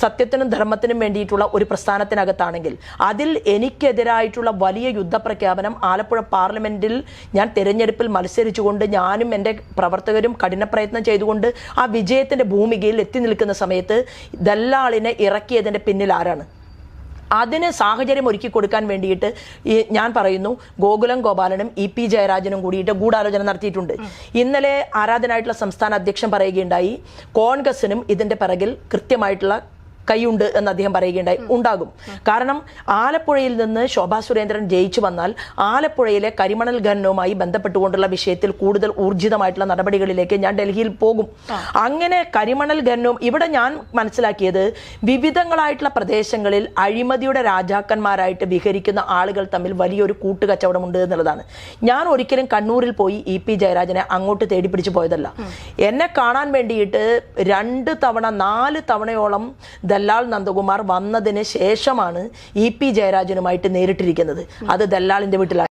സത്യത്തിനും ധർമ്മത്തിനും വേണ്ടിയിട്ടുള്ള ഒരു പ്രസ്ഥാനത്തിനകത്താണെങ്കിൽ അതിൽ എനിക്കെതിരായിട്ടുള്ള വലിയ യുദ്ധപ്രഖ്യാപനം ആലപ്പുഴ പാർലമെന്റിൽ ഞാൻ തെരഞ്ഞെടുപ്പിൽ മത്സരിച്ചുകൊണ്ട് ഞാനും എന്റെ പ്രവർത്തകരും കഠിനപ്രയത്നം ചെയ്തുകൊണ്ട് ആ വിജയത്തിന്റെ ഭൂമികയിൽ എത്തി നിൽക്കുന്ന സമയത്ത് ദല്ലാളിനെ ഇറക്കിയതിന്റെ പിന്നിൽ ആരാണ്? അതിന് സാഹചര്യം ഒരുക്കി കൊടുക്കാൻ വേണ്ടിയിട്ട് ഞാൻ പറയുന്നു ഗോകുലം ഗോപാലനും ഇ പി ജയരാജനും കൂടിയിട്ട് ഗൂഢാലോചന നടത്തിയിട്ടുണ്ട്. ഇന്നലെ ആരാധനായിട്ടുള്ള സംസ്ഥാന അധ്യക്ഷൻ പറയുകയുണ്ടായി. കോൺഗ്രസിനും ഇതിന്റെ പിറകിൽ കൃത്യമായിട്ടുള്ള കൈയുണ്ട് എന്ന് അദ്ദേഹം പറയുകയുണ്ടായി. ഉണ്ടാകും. കാരണം ആലപ്പുഴയിൽ നിന്ന് ശോഭാ സുരേന്ദ്രൻ ജയിച്ചു വന്നാൽ ആലപ്പുഴയിലെ കരിമണൽ ഖനനവുമായി ബന്ധപ്പെട്ടുകൊണ്ടുള്ള വിഷയത്തിൽ കൂടുതൽ ഊർജിതമായിട്ടുള്ള നടപടികളിലേക്ക് ഞാൻ ഡൽഹിയിൽ പോകും. അങ്ങനെ കരിമണൽ ഖനനവും ഇവിടെ ഞാൻ മനസ്സിലാക്കിയത് വിവിധങ്ങളായിട്ടുള്ള പ്രദേശങ്ങളിൽ അഴിമതിയുടെ രാജാക്കന്മാരായിട്ട് വിഹരിക്കുന്ന ആളുകൾ തമ്മിൽ വലിയൊരു കൂട്ടുകച്ചവടമുണ്ട് എന്നുള്ളതാണ്. ഞാൻ ഒരിക്കലും കണ്ണൂരിൽ പോയി ഇ പി ജയരാജനെ അങ്ങോട്ട് തേടി പിടിച്ചു പോയതല്ല. എന്നെ കാണാൻ വേണ്ടിയിട്ട് രണ്ട് തവണ നാല് തവണയോളം ദല്ലാൾ നന്ദകുമാർ വന്നതിന് ശേഷമാണ് ഇ പി ജയരാജനുമായിട്ട് നേരിട്ടിരിക്കുന്നത്. അത് ദല്ലാളിന്റെ വീട്ടിലാണ്